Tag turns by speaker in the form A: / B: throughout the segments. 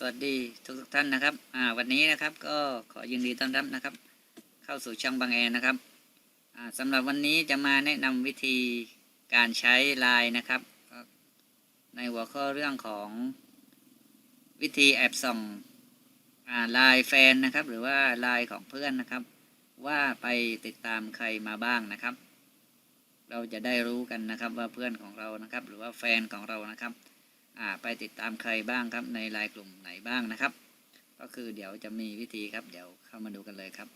A: สวัสดีทุกทุกท่านนะครับอ่าวันนี้นะครับก็ขอยินดีต้อนรับนะครับ เข้าสู่ช่องบางแอนนะครับอ่าสำหรับวันนี้จะมาแนะนำวิธีการใช้ไลน์นะครับ ในหัวข้อเรื่องของวิธีแอบส่องอ่าไลน์แฟนนะครับ หรือว่าไลน์ของเพื่อนนะครับ ว่าไปติดตามใครมาบ้างนะครับ เราจะได้รู้กันนะครับว่าเพื่อนของเรานะครับ หรือว่าแฟนของเรานะครับ อ่าไปติดตามใครบ้างครับในไลน์กลุ่มไหนบ้างนะครับ ก็คือเดี๋ยวจะมีวิธีครับ เดี๋ยวเข้ามาดูกันเลยครับ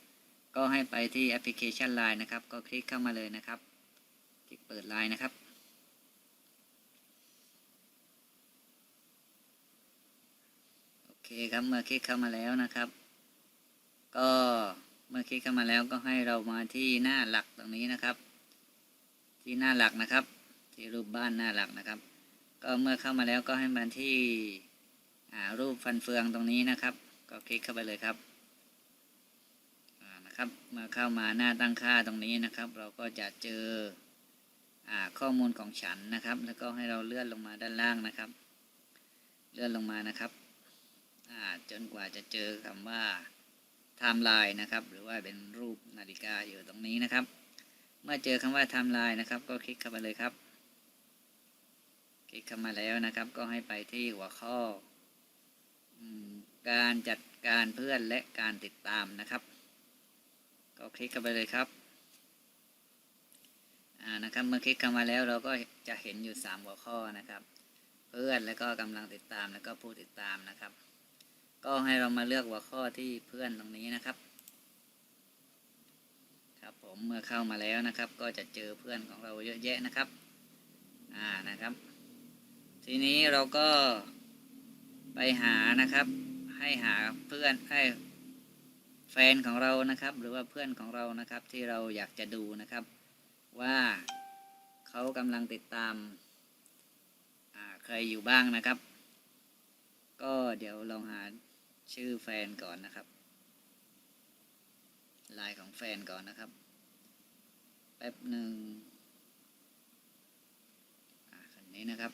A: ก็ให้ไปที่แอปพลิเคชัน Line นะครับ ก็คลิกเข้ามาเลยนะครับ คลิกเปิด Line นะครับโอเคครับเมื่อคลิกเข้ามาแล้วนะครับ ก็เมื่อคลิกเข้ามาแล้วก็ให้เรามาที่หน้าหลักตรงนี้นะครับ ที่หน้าหลักนะครับ ที่รูปบ้านหน้าหลักนะครับ ก็เมื่อเข้ามาแล้วก็ให้มาที่รูปฟันเฟืองตรงนี้นะครับ ก็คลิกเข้าไปเลยครับนะครับเมื่อเข้ามาหน้าตั้งค่าตรงนี้นะครับ เราก็จะเจออข้อมูลของฉันนะครับ แล้วก็ให้เราเลื่อนลงมาด้านล่างนะครับ เลื่อนลงมานะครับจนกว่าจะเจอคำว่าไทม์ไลน์นะครับ หรือว่าเป็นรูปนาฬิกาอยู่ตรงนี้นะครับ เมื่อเจอคำว่าไทม์ไลน์นะครับ ก็คลิกเข้าไปเลยครับ คลิกเข้ามาแล้วนะครับ ก็ให้ไปที่หัวข้อการจัดการเพื่อนและการติดตามนะครับ ก็คลิกเข้าไปเลยครับอ่านะครับเมื่อคลิกเข้ามาแล้วเราก็จะเห็นอยู่ 3 หัวข้อนะครับ เพื่อนแล้วก็กำลังติดตามแล้วก็ผู้ติดตามนะครับ ก็ให้เรามาเลือกหัวข้อที่เพื่อนตรงนี้นะครับ ครับผมเมื่อเข้ามาแล้วนะครับ ก็จะเจอเพื่อนของเราเยอะแยะนะครับ อ่านะครับ ทีนี้เราก็ไปหานะครับ ให้หาเพื่อนให้แฟนของเรานะครับ หรือว่าเพื่อนของเรานะครับ ที่เราอยากจะดูนะครับ ว่าเขากำลังติดตามใครอยู่บ้างนะครับ ก็เดี๋ยวลองหาชื่อแฟนก่อนนะครับไลน์ของแฟนก่อนนะครับ แป๊บหนึ่งอ่าคนนี้นะครับ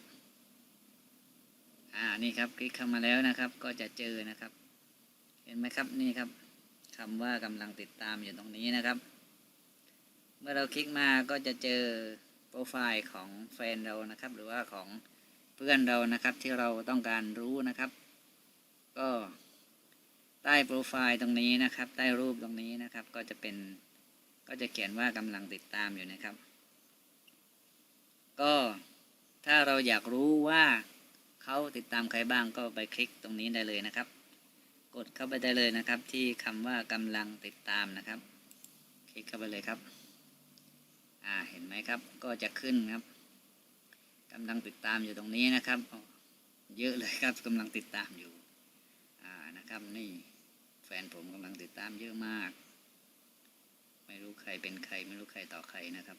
A: นี่ครับ คลิกเข้ามาแล้วนะครับ ก็จะเจอนะครับ เห็นไหมครับนี่ครับคำว่ากำลังติดตามอยู่ตรงนี้นะครับ เมื่อเราคลิกมาก็จะเจอโปรไฟล์ของแฟนเรานะครับ หรือว่าของเพื่อนเรานะครับที่เราต้องการรู้นะครับ ก็ใต้โปรไฟล์ตรงนี้นะครับ ใต้รูปตรงนี้นะครับ ก็จะเป็นก็จะเขียนว่ากำลังติดตามอยู่นะครับ ก็ถ้าเราอยากรู้ว่า เขาติดตามใครบ้างก็ไปคลิกตรงนี้ได้เลยนะครับ กดเข้าไปได้เลยนะครับ ที่คำว่ากำลังติดตามนะครับ คลิกเข้าไปเลยครับอ่าเห็นไหมครับ ก็จะขึ้นครับกำลังติดตามอยู่ตรงนี้นะครับเยอะเลยครับกำลังติดตามอยู่อ่านะครับนี่แฟนผมกำลังติดตามเยอะมาก ไม่รู้ใครเป็นใคร ไม่รู้ใครต่อใครนะครับ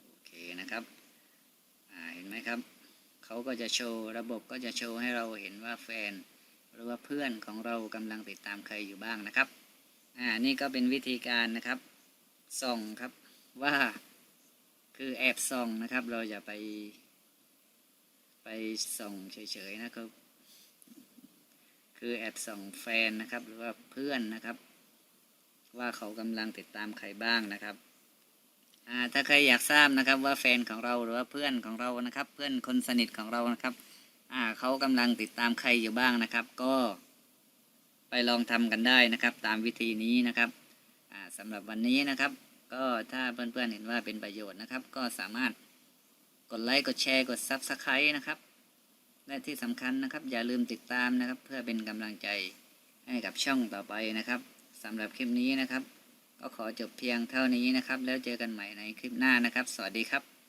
A: โอเคนะครับ อ่าเห็นไหมครับ เขาก็จะโชว์ระบบก็จะโชว์ให้เราเห็นว่าแฟน หรือว่าเพื่อนของเรากำลังติดตามใครอยู่บ้างนะครับอ่านี่ก็เป็นวิธีการนะครับส่องครับว่าคือแอบส่องนะครับ เราอย่าไป ไปส่องเฉยๆนะครับ คือแอบส่องแฟนนะครับ หรือว่าเพื่อนนะครับ ว่าเขากำลังติดตามใครบ้างนะครับ ถ้าใครอยากทราบนะครับว่าแฟนของเราหรือว่าเพื่อนของเรานะครับ เพื่อนคนสนิทของเรานะครับอ่าเขากำลังติดตามใครอยู่บ้างนะครับ ก็ ไปลองทำกันได้นะครับ ตามวิธีนี้นะครับอ่าสำหรับวันนี้นะครับ ก็ถ้าเพื่อนๆเห็นว่าเป็นประโยชน์นะครับ ก็สามารถกดไลค์กดแชร์กด Subscribe นะครับ และที่สำคัญนะครับ อย่าลืมติดตามนะครับ เพื่อเป็นกำลังใจให้กับช่องต่อไปนะครับสำหรับคลิปนี้นะครับ ก็ขอจบเพียงเท่านี้นะครับ แล้วเจอกันใหม่ในคลิปหน้านะครับ สวัสดีครับ